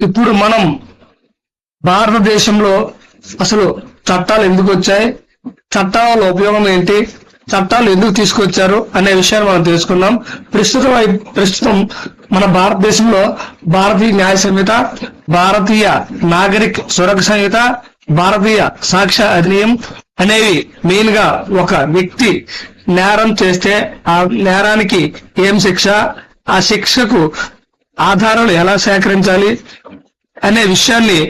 ఇప్పుడు మనం భారతదేశంలో అసలు చట్టాలు ఎందుకు వచ్చాయి? చట్టాల వల్ల ఉపయోగం ఏంటి? చట్టాలు ఎందుకు తీసుకొచ్చారు అనే విషయాన్ని మనం తెలుసుకున్నాం ప్రస్తుతం ప్రస్తుతం మన భారతదేశంలో భారతీయ న్యాయ సంహిత భారతీయ నాగరిక సురక్ష సంహిత భారతీయ సాక్ష్య అధినియం అనేవి మెయిన్గా ఒక వ్యక్తి నేరం చేస్తే ఆ నేరానికి ఏం శిక్ష? ఆ శిక్షకు ఆధారాలు ఎలా సేకరించాలి? అనే విషయాన్ని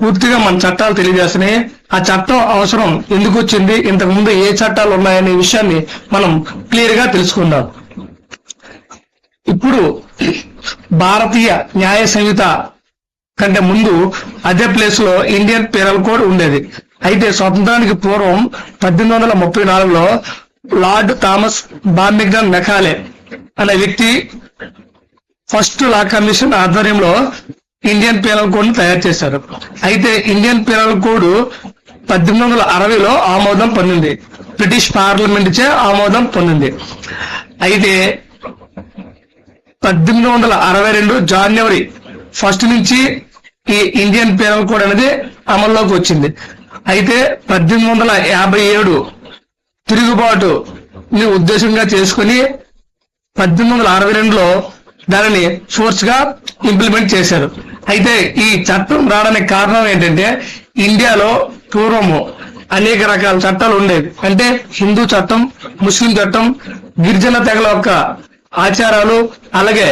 పూర్తిగా మన చట్టాలు తెలియజేస్తున్నాయి. ఆ చట్టం అవసరం ఎందుకు వచ్చింది? ఇంతకు ముందు ఏ చట్టాలు ఉన్నాయనే విషయాన్ని మనం క్లియర్గా తెలుసుకుందాం. ఇప్పుడు భారతీయ న్యాయ సంహిత కంటే ముందు అదే ప్లేస్లో ఇండియన్ పీనల్ కోడ్ ఉండేది. అయితే స్వతంత్రానికి పూర్వం పద్దెనిమిది వందల ముప్పై నాలుగులో లార్డ్ థామస్ బార్మింగ్టన్ మెకాలే అనే వ్యక్తి ఫస్ట్ లా కమిషన్ ఆధ్వర్యంలో ఇండియన్ పీనల్ కోడ్ని తయారు చేశారు. అయితే ఇండియన్ పీనల్ కోడ్ పద్దెనిమిది వందల అరవైలో ఆమోదం పొందింది. బ్రిటిష్ పార్లమెంట్ చే ఆమోదం పొందింది. అయితే పద్దెనిమిది వందల అరవై రెండు జనవరి ఫస్ట్ నుంచి ఈ ఇండియన్ పీనల్ కోడ్ అనేది అమల్లోకి వచ్చింది. అయితే పద్దెనిమిది వందల యాభై ఏడు తిరుగుబాటు ని ఉద్దేశంగా చేసుకుని పద్దెనిమిది వందల అరవై రెండులో దానిని ఫోర్స్గా ఇంప్లిమెంట్ చేశారు. అయితే ఈ చట్టం రావడానికి కారణం ఏంటంటే ఇండియాలో పూర్వము అనేక రకాల చట్టాలు ఉండేవి. అంటే హిందూ చట్టం ముస్లిం చట్టం గిరిజన తెగల యొక్క ఆచారాలు అలాగే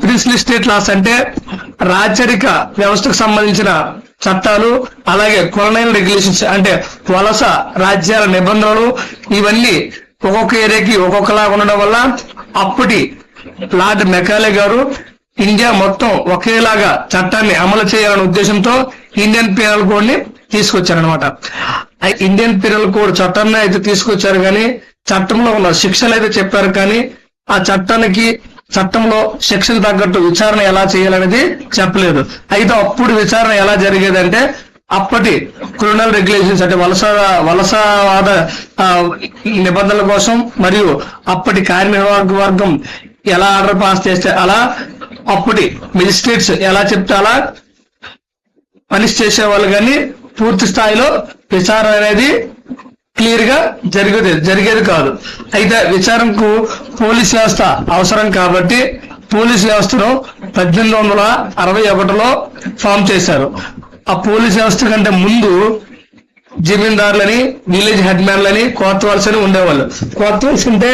ప్రిన్సిల్ స్టేట్ లాస్ అంటే రాచరిక వ్యవస్థకు సంబంధించిన చట్టాలు అలాగే కొలనైల్ రెగ్యులేషన్స్ అంటే వలస రాజ్యాల నిబంధనలు ఇవన్నీ ఒక్కొక్క ఏరియాకి ఒక్కొక్కలాగా ఉండడం వల్ల అప్పటి లార్డ్ మెకాలే గారు ఇండియా మొత్తం ఒకేలాగా చట్టాన్ని అమలు చేయాలనే ఉద్దేశంతో ఇండియన్ పీనల్ కోడ్ని తీసుకొచ్చారనమాట ఇండియన్ పీనల్ కోడ్ చట్టాన్ని అయితే తీసుకొచ్చారు కానీ చట్టంలో ఉన్న శిక్షలు అయితే చెప్పారు కానీ ఆ చట్టానికి చట్టంలో శిక్షకు తగ్గట్టు విచారణ ఎలా చేయాలనేది చెప్పలేదు. అయితే అప్పుడు విచారణ ఎలా జరిగేదంటే అప్పటి క్రిమినల్ రెగ్యులేషన్స్ అంటే వలస వలసవాద నిబంధనల కోసం మరియు అప్పటి కార్యనిర్వాహక వర్గం ఎలా ఆర్డర్ పాస్ చేస్తే అలా అప్పటి మెజిస్ట్రేట్స్ ఎలా చెప్తే అలా పనిష్ చేసేవాళ్ళు కానీ పూర్తి స్థాయిలో విచారణ అనేది క్లియర్గా జరిగేది జరిగేది కాదు. అయితే విచారణకు పోలీస్ వ్యవస్థ అవసరం కాబట్టి పోలీస్ వ్యవస్థను పద్దెనిమిది వందల అరవై ఒకటిలో ఫామ్ చేశారు. ఆ పోలీస్ వ్యవస్థ కంటే ముందు జమీందారులని విలేజ్ హెడ్ మ్యాన్లని కోత్వాల్స్ అని ఉండేవాళ్ళు. కోత్వాల్స్ అంటే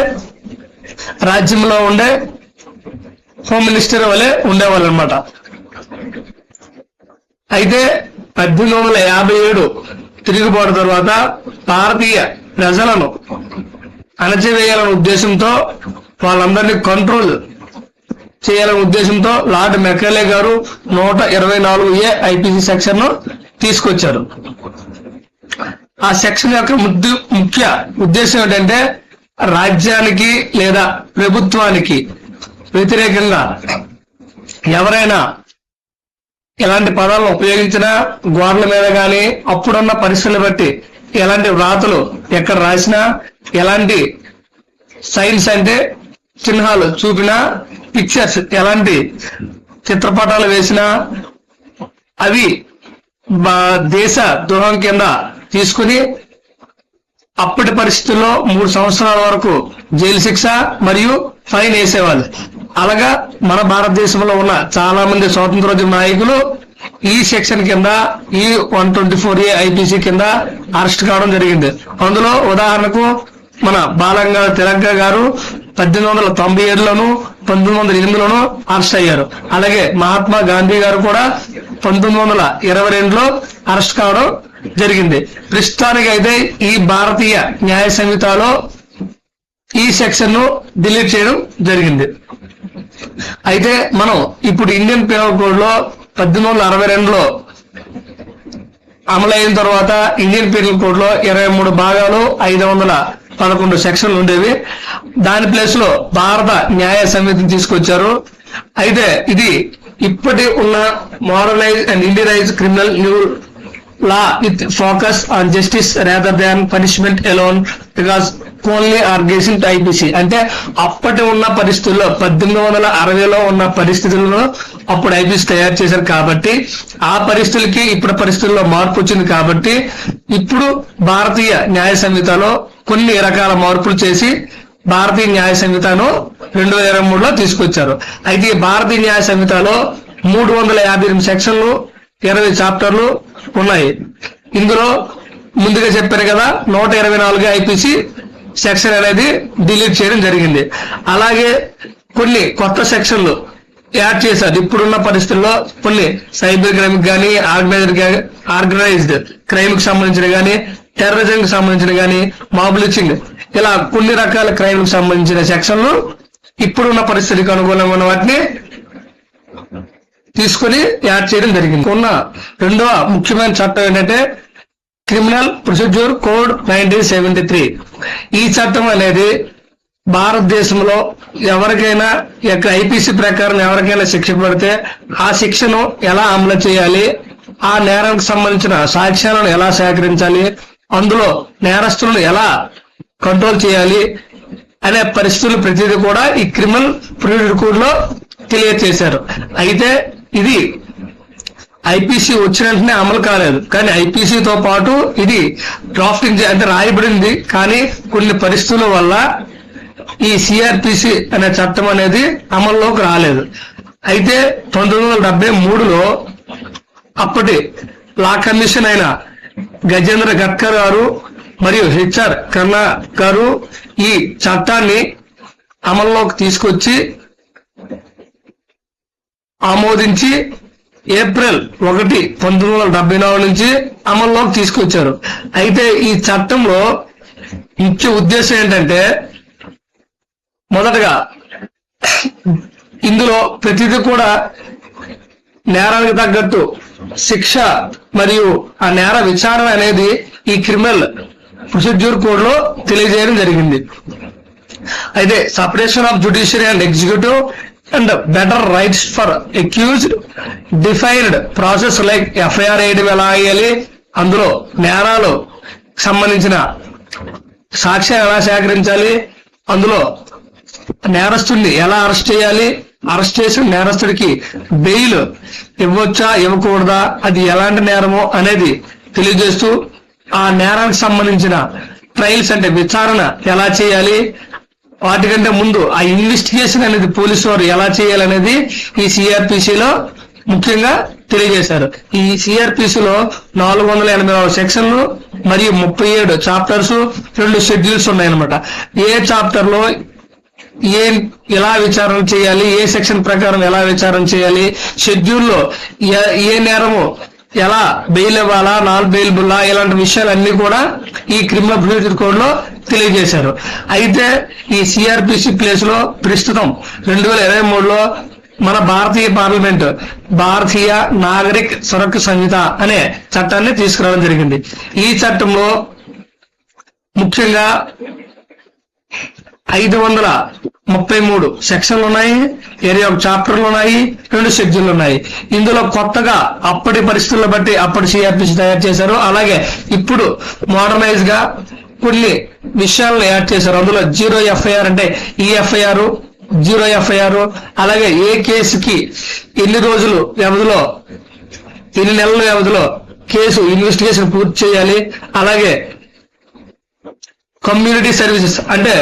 రాజ్యంలో ఉండే హోమ్ మినిస్టర్ వలె ఉండేవాళ్ళు అనమాట అయితే పద్దెనిమిది వందల యాభై ఏడు తిరుగుబాటు తర్వాత భారతీయ ప్రజలను అణచివేయాలనే ఉద్దేశంతో వాళ్ళందరినీ కంట్రోల్ చేయాలనే ఉద్దేశంతో లార్డ్ మెకాలే గారు నూట ఇరవై నాలుగు ఏ ఐపీసీ సెక్షన్ను తీసుకొచ్చారు. ఆ సెక్షన్ యొక్క ముద్దు ముఖ్య ఉద్దేశం ఏంటంటే రాజ్యానికి లేదా ప్రభుత్వానికి వ్యతిరేకంగా ఎవరైనా ఎలాంటి పదాలను ఉపయోగించినా గోడల మీద కానీ అప్పుడున్న పరిస్థితులు బట్టి ఎలాంటి వ్రాతలు ఎక్కడ రాసినా ఎలాంటి సైన్స్ అంటే చిహ్నాలు చూపినా పిక్చర్స్ ఎలాంటి చిత్రపటాలు వేసినా అవి మా- దేశ ద్రోహం కింద తీసుకుని అప్పటి పరిస్థితుల్లో మూడు సంవత్సరాల వరకు జైలు శిక్ష మరియు ఫైన్ వేసేవాళ్ళు. అలాగా మన భారతదేశంలో ఉన్న చాలా మంది స్వాతంత్రోద్యమ నాయకులు ఈ సెక్షన్ కింద ఈ one twenty four A IPC కింద అరెస్ట్ కావడం జరిగింది. అందులో ఉదాహరణకు మన బాలంగా తిలక్క గారు పద్దెనిమిది వందల తొంభై ఏడులోను పంతొమ్మిది వందల ఎనిమిదిలోను అరెస్ట్ అయ్యారు. అలాగే మహాత్మా గాంధీ గారు కూడా పంతొమ్మిది వందల ఇరవై రెండులో అరెస్ట్ కావడం జరిగింది. ప్రస్తుతానికి అయితే ఈ భారతీయ న్యాయ సంహితలో ఈ సెక్షన్ను డిలీట్ చేయడం జరిగింది. అయితే మనం ఇప్పుడు ఇండియన్ పీనల్ కోడ్లో పద్దెనిమిది వందల అరవై రెండులో అమలైన తర్వాత ఇండియన్ పీనల్ కోడ్లో ఇరవై మూడు భాగాలు ఐదు వందల పదకొండు సెక్షన్లు ఉండేవి. దాని ప్లేస్లో భారత న్యాయ సమితిని తీసుకొచ్చారు. అయితే ఇది ఇప్పటి ఉన్న moralize and Indianize criminal new law with focus on justice rather than punishment alone because only organization IPC అంటే అప్పటి ఉన్న పరిస్థితుల్లో పద్దెనిమిది వందల అరవైలో ఉన్న పరిస్థితుల్లో అప్పుడు ఐపీసీ తయారు చేశారు కాబట్టి ఆ పరిస్థితులకి ఇప్పుడు పరిస్థితుల్లో మార్పు వచ్చింది కాబట్టి ఇప్పుడు భారతీయ న్యాయ సంహితలో కొన్ని రకాల మార్పులు చేసి భారతీయ న్యాయ సంహితను రెండు వేల ఇరవై మూడులో తీసుకొచ్చారు. అయితే ఈ భారతీయ న్యాయ సంహితలో మూడు వందల యాభై ఎనిమిది సెక్షన్లు ఇరవై చాప్టర్లు ఉన్నాయి. ఇందులో ముందుగా చెప్పారు కదా నూట ఇరవై నాలుగు ఐపీసీ సెక్షన్ అనేది డిలీట్ చేయడం జరిగింది. అలాగే కొన్ని కొత్త సెక్షన్లు యాడ్ చేశారు. ఇప్పుడున్న పరిస్థితుల్లో కొన్ని సైబర్ క్రైమ్ కానీ ఆర్గనైజ్డ్ ఆర్గనైజ్డ్ క్రైమ్కి సంబంధించిన కానీ టెర్రరిజం కి సంబంధించిన కానీ మాబులిచింగ్ ఇలా కొన్ని రకాల క్రైమ్కి సంబంధించిన సెక్షన్లు ఇప్పుడున్న పరిస్థితికి అనుగుణమైన వాటిని తీసుకొని యాడ్ చేయడం జరిగింది. ఉన్న రెండవ ముఖ్యమైన చట్టం ఏంటంటే criminal procedure code nineteen seventy three. ఈ చట్టం అనేది భారతదేశంలో ఎవరికైనా యొక్క ఐపీసీ ప్రకారం ఎవరికైనా శిక్ష పడితే ఆ శిక్షను ఎలా అమలు చేయాలి ఆ నేరానికి సంబంధించిన సాక్ష్యాలను ఎలా సేకరించాలి అందులో నేరస్తులను ఎలా కంట్రోల్ చేయాలి అనే పరిస్థితులు ప్రతిదీ కూడా ఈ క్రిమినల్ ప్రొసీడ్యూర్ కోడ్లో తెలియజేశారు. అయితే ఇది ఐపీసీ వచ్చిన వెంటనే అమలు కాలేదు. కానీ ఐపీసీతో పాటు ఇది డ్రాఫ్టింగ్ అంటే రాయబడింది. కానీ కొన్ని పరిస్థితుల వల్ల ఈ సిఆర్పిసి అనే చట్టం అనేది అమల్లోకి రాలేదు. అయితే పంతొమ్మిది వందల డెబ్బై మూడులో అప్పటి లా కమిషన్ అయిన గజేంద్ర గడ్కర్ గారు మరియు హెచ్ఆర్ కన్నా గారు ఈ చట్టాన్ని అమల్లోకి తీసుకొచ్చి ఆమోదించి ఏప్రిల్ ఒకటి పంతొమ్మిది వందల డెబ్బై నాలుగు నుంచి అమల్లోకి తీసుకొచ్చారు. అయితే ఈ చట్టంలో ఇచ్చే ఉద్దేశం ఏంటంటే మొదటగా ఇందులో ప్రతిదీ కూడా నేరానికి తగ్గట్టు శిక్ష మరియు ఆ నేర విచారణ అనేది ఈ క్రిమినల్ ప్రొసీడ్యూర్ కోడ్లో తెలియజేయడం జరిగింది. అయితే separation of judiciary and executive and better rights for accused defined process like FIR వేయడం ఎలా వేయాలి అందులో నేరాలు సంబంధించిన సాక్ష్యం ఎలా సేకరించాలి? అందులో నేరస్తుడిని ఎలా అరెస్ట్ చేయాలి? అరెస్ట్ చేసిన నేరస్తుడికి బెయిల్ ఇవ్వచ్చా? ఇవ్వకూడదా? అది ఎలాంటి నేరమో అనేది తెలియజేస్తూ ఆ నేరానికి సంబంధించిన ట్రయల్స్ అంటే విచారణ ఎలా చేయాలి? వాటికంటే ముందు ఆ ఇన్వెస్టిగేషన్ అనేది పోలీసు వారు ఎలా చేయాలనేది ఈ సిఆర్పిసిలో ముఖ్యంగా తెలియజేశారు. ఈ సిఆర్పిసిలో నాలుగు వందల ఎనభై ఆరు సెక్షన్లు మరియు ముప్పై ఏడు చాప్టర్స్ రెండు షెడ్యూల్స్ ఉన్నాయన్నమాట. ఏ చాప్టర్లో ఏ ఎలా విచారణ చేయాలి ఏ సెక్షన్ ప్రకారం ఎలా విచారణ చేయాలి షెడ్యూల్లో ఏ- ఏ నేరము ఎలా బెయిల్ ఇవ్వాలా నాన్ బెయిల్బుల్లా ఇలాంటి విషయాలన్నీ కూడా ఈ క్రిమినల్ ప్రొసీజర్ కోడ్లో తెలియజేశారు. అయితే ఈ సిఆర్పిసి ప్లేస్లో ప్రస్తుతం రెండు వేల ఇరవై మూడులో మన భారతీయ పార్లమెంట్ భారతీయ నాగరిక్ సురక్ష సంహిత అనే చట్టాన్ని తీసుకురావడం జరిగింది. ఈ చట్టంలో ముఖ్యంగా ఐదు వందల ముప్పై మూడు సెక్షన్లు ఉన్నాయి ఏరియా ఒక చాప్టర్లు ఉన్నాయి రెండు షెడ్యూల్ ఉన్నాయి ఇందులో కొత్తగా అప్పటి పరిస్థితులను బట్టి అప్పటి సిఆర్పిసి తయారు చేశారు. అలాగే ఇప్పుడు మోడర్నైజ్గా కొన్ని విషయాలను యాడ్ చేశారు. అందులో జీరో ఎఫ్ఐఆర్ అంటే ఈ ఎఫ్ఐఆర్ జీరో ఎఫ్ఐఆర్ అలాగే ఏ కేసుకి ఎన్ని రోజులు వ్యవధిలో ఎన్ని నెలల వ్యవధిలో కేసు ఇన్వెస్టిగేషన్ పూర్తి చేయాలి అలాగే కమ్యూనిటీ సర్వీసెస్ అంటే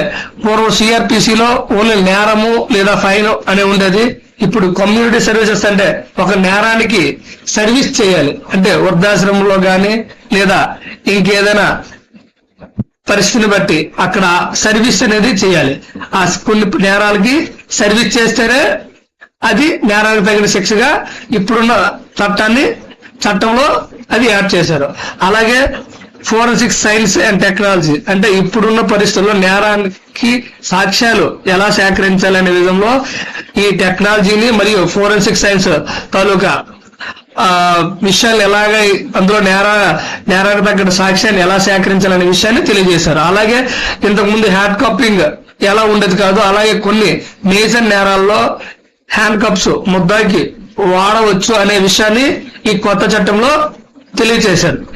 పూర్వం సిఆర్పిసిలో ఓన్లీ నేరము లేదా ఫైన్ అనే ఉండేది. ఇప్పుడు కమ్యూనిటీ సర్వీసెస్ అంటే ఒక నేరానికి సర్వీస్ చేయాలి. అంటే వృద్ధాశ్రమంలో కానీ లేదా ఇంకేదైనా పరిస్థితిని బట్టి అక్కడ సర్వీస్ అనేది చేయాలి. ఆ కొన్ని నేరాలకి సర్వీస్ చేస్తేనే అది నేరానికి తగిన శిక్షగా ఇప్పుడున్న చట్టాన్ని చట్టంలో అది యాడ్ చేశారు. అలాగే ఫోరెన్సిక్ సైన్స్ అండ్ టెక్నాలజీ. అంటే ఇప్పుడున్న పరిస్థితుల్లో నేరానికి సాక్ష్యాలు ఎలా సేకరించాలనే విధంలో ఈ టెక్నాలజీని మరియు ఫోరెన్సిక్ సైన్స్ తాలూకా విషయాలు ఎలాగ అందులో నేర నేరానికి తగ్గట్టు సాక్ష్యాన్ని ఎలా సేకరించాలనే విషయాన్ని తెలియజేశారు. అలాగే ఇంతకు ముందు హ్యాండ్ కాపింగ్ ఎలా ఉండేది కాదు అలాగే కొన్ని మేజర్ నేరాల్లో హ్యాండ్ కప్స్ ముద్దాకి వాడవచ్చు అనే విషయాన్ని ఈ కొత్త చట్టంలో తెలియజేశారు.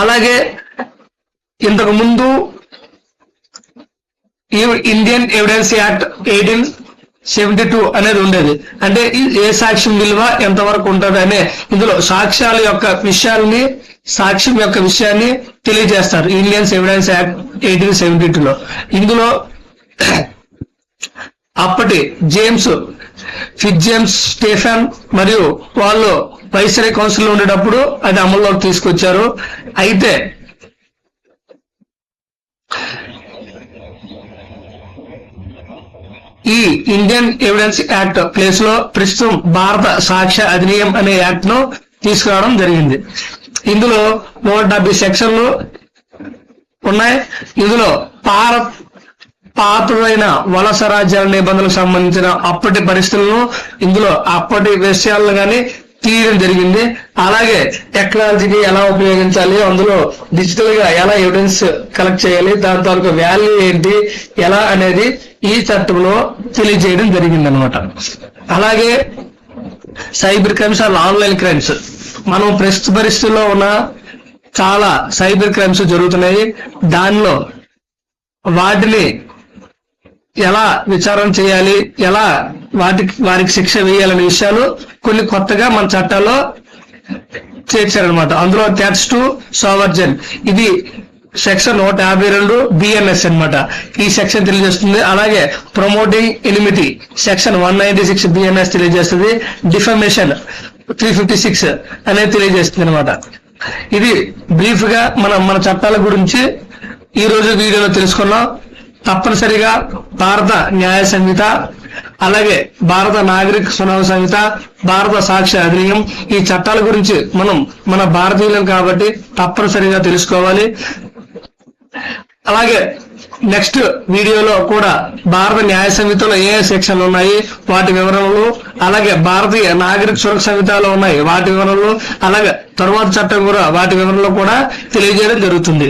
అలాగే ఇంతకు ముందు Indian evidence act eighteen seventy two అనేది ఉండేది. అంటే ఏ సాక్ష్యం విలువ ఎంతవరకు ఉంటుంది అనే ఇందులో సాక్ష్యాల యొక్క విషయాల్ని సాక్ష్యం యొక్క విషయాన్ని తెలియజేస్తారు Indians evidence act eighteen seventy టూలో ఇందులో అప్పటి జేమ్స్ ఫిట్ జేమ్స్ స్టేఫెన్ మరియు వాళ్ళు వైసరీ కౌన్సిల్లో ఉండేటప్పుడు అది అమల్లోకి తీసుకొచ్చారు. అయితే ఈ ఇండియన్ ఎవిడెన్స్ యాక్ట్ ప్లేస్లో ప్రస్తుతం భారత సాక్ష్య అధినియం అనే యాక్ట్ను తీసుకురావడం జరిగింది. ఇందులో నూట డెబ్బై సెక్షన్లు ఉన్నాయి. ఇందులో భారత్ పాతదైన వలస రాజ్యాల నిబంధనలకు సంబంధించిన అప్పటి పరిస్థితులను ఇందులో అప్పటి విషయాలను కానీ తీయడం జరిగింది. అలాగే టెక్నాలజీని ఎలా ఉపయోగించాలి అందులో డిజిటల్గా ఎలా ఎవిడెన్స్ కలెక్ట్ చేయాలి దాని తాలూకు వాల్యూ ఏంటి ఎలా అనేది ఈ చట్టంలో తెలియజేయడం జరిగింది అనమాట అలాగే cyber crimes and online crimes మనం ప్రస్తుత పరిస్థితుల్లో ఉన్న చాలా సైబర్ క్రైమ్స్ జరుగుతున్నాయి. దానిలో వాటిని ఎలా విచారణ చేయాలి ఎలా వాటికి వారికి శిక్ష వేయాలనే విషయాలు కొన్ని కొత్తగా మన చట్టాల్లో చేర్చారనమాట అందులో థ్యాట్స్ టు సోవర్జన్ ఇది సెక్షన్ నూట యాభై రెండు బిఎన్ఎస్ అన్నమాట. ఈ సెక్షన్ తెలియజేస్తుంది. అలాగే promoting enmity section one ninety six BNS తెలియజేస్తుంది. డిఫమేషన్ త్రీ ఫిఫ్టీ సిక్స్ అనేది తెలియజేస్తుంది అనమాట ఇది బ్రీఫ్గా మన మన చట్టాల గురించి ఈ రోజు వీడియోలో తెలుసుకున్నాం. తప్పనిసరిగా భారత న్యాయ సంహిత అలాగే భారత నాగరిక సునామ సంహిత భారత సాక్ష్య అధినియం ఈ చట్టాల గురించి మనం మన భారతీయులం కాబట్టి తప్పనిసరిగా తెలుసుకోవాలి. అలాగే నెక్స్ట్ వీడియోలో కూడా భారత న్యాయ సంహితలో ఏ సెక్షన్లు ఉన్నాయి వాటి వివరణలు అలాగే భారతీయ నాగరిక సురక్ష సంహితలో ఉన్నాయి వాటి వివరణలు అలాగే తరువాత చట్టం కూడా వాటి వివరణలు కూడా తెలియజేయడం జరుగుతుంది.